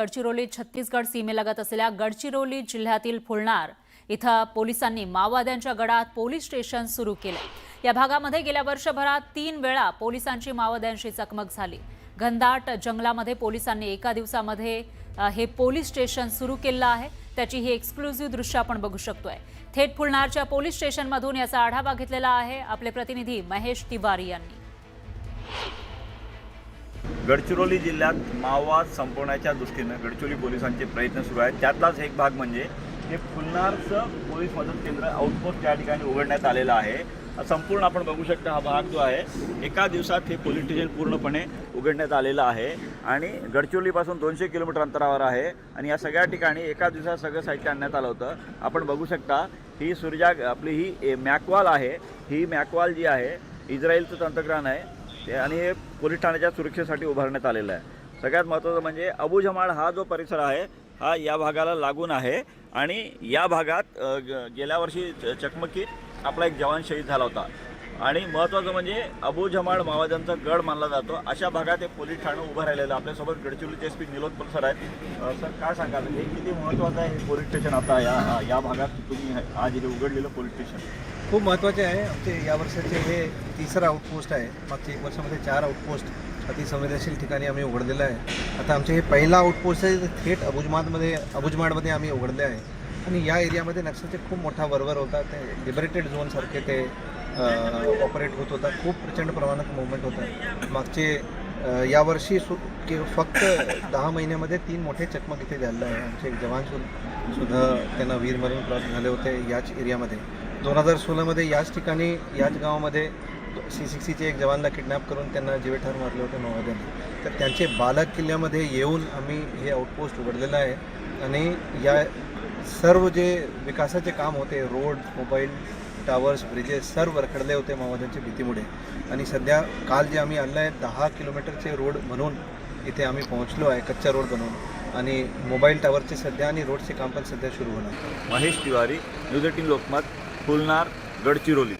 गडचिरोली छत्तीसगड सीमेलगत असलेल्या गडचिरोली जिल्ह्यातील फुलनार इथं पोलिसांनी माओवाद्यांच्या गडात पोलीस स्टेशन सुरू केले. या भागामध्ये गेल्या वर्षभरात तीन वेळा पोलिसांची माओवाद्यांशी चकमक झाली. घनदाट जंगलामध्ये पोलिसांनी एका दिवसामध्ये हे पोलीस स्टेशन सुरू केलं आहे. त्याची ही एक्सक्लुझिव्ह दृश्य आपण बघू शकतोय. थेट फुलनारच्या पोलीस स्टेशनमधून याचा आढावा घेतलेला आहे आपले प्रतिनिधी महेश तिवारी यांनी. गडचिरोली जिल्ह्यात माओवाद संपवण्याच्या दृष्टीनं गडचिरोली पोलिसांचे प्रयत्न सुरू आहेत. त्यातलाच एक भाग म्हणजे हे फुलनारचं पोलीस मदत केंद्र आउटपोस्ट त्या ठिकाणी उघडण्यात आलेलं आहे. संपूर्ण आपण बघू शकता हा भाग जो आहे एका दिवसात हे पोलीस स्टेशन पूर्णपणे उघडण्यात आलेलं आहे. आणि गडचिरोलीपासून दोनशे किलोमीटर अंतरावर आहे. आणि या सगळ्या ठिकाणी एका दिवसात सगळं साहित्य आणण्यात आलं होतं. आपण बघू शकता ही सुरजा आपली ही ए- मॅकवाल आहे. ही मॅकवाल जी आहे इस्रायलचं तंत्रज्ञान आहे. ते आणि हे पोलीस ठाण्याच्या सुरक्षेसाठी उभारण्यात आलेलं आहे. सगळ्यात महत्त्वाचं म्हणजे अबू हा जो परिसर आहे हा या भागाला लागून आहे आणि या भागात गेल्या वर्षी च- चकमकीत आपला एक जवान शहीद झाला होता. आणि महत्त्वाचं म्हणजे अबू जमाड माओवाद्यांचा गड मानला जातो. अशा भागात एक पोलीस ठाणं उभं राहिलेलं आपल्यासोबत गडचिरोलीचे एस पी निलोद सर आहेत. सर काय सांगाल? हे किती महत्त्वाचं आहे हे पोलीस स्टेशन आता या या भागात तुम्ही आज इथे उघडलेलं पोलीस स्टेशन? खूप महत्त्वाचे आहे. आमचे या वर्षाचे हे तिसरं आउटपोस्ट आहे. मागच्या एक वर्षामध्ये चार आउटपोस्ट अतिसंवेदनशील ठिकाणी आम्ही उघडलेलं आहे. आता आमचे हे पहिला आउटपोस्ट आहे. थेट अबुजमादमध्ये अबुजमाडमध्ये आम्ही उघडले आहे. आणि या एरियामध्ये नक्षलचे खूप मोठा वरवर होता. ते लिबरेटेड झोनसारखे ते ऑपरेट होत होता. खूप प्रचंड प्रमाणात मुवमेंट होता. मागचे यावर्षी सु फक्त दहा महिन्यामध्ये तीन मोठे चकमक इथे झालेलं आहे. आमचे एक जवान सु सुद्धा त्यांना वीरमरण प्राप्त झाले होते याच एरियामध्ये. दोन हजार सोळामध्ये याच ठिकाणी याच गावामध्ये सी सिक्सीचे एक जवानला किडनॅप करून त्यांना जीवेठार मारले होते माओवाद्यांनी तर त्यांचे बालक किल्ल्यामध्ये येऊन आम्ही हे आउटपोस्ट उघडलेलं आहे. आणि या सर्व जे विकासाचे काम होते रोड मोबाईल टावर्स ब्रिजेस सर्व रखडले होते माओवाद्यांच्या भीतीमुळे. आणि सध्या काल जे आम्ही आणलं आहे दहा किलोमीटरचे रोड म्हणून इथे आम्ही पोहोचलो आहे कच्चा रोड बनवून आणि मोबाईल टावरचे सध्या आणि रोडचे काम पण सध्या सुरू होणार. महेश तिवारी न्यूज एटीन लोकमत फुलनार गडचिरोली.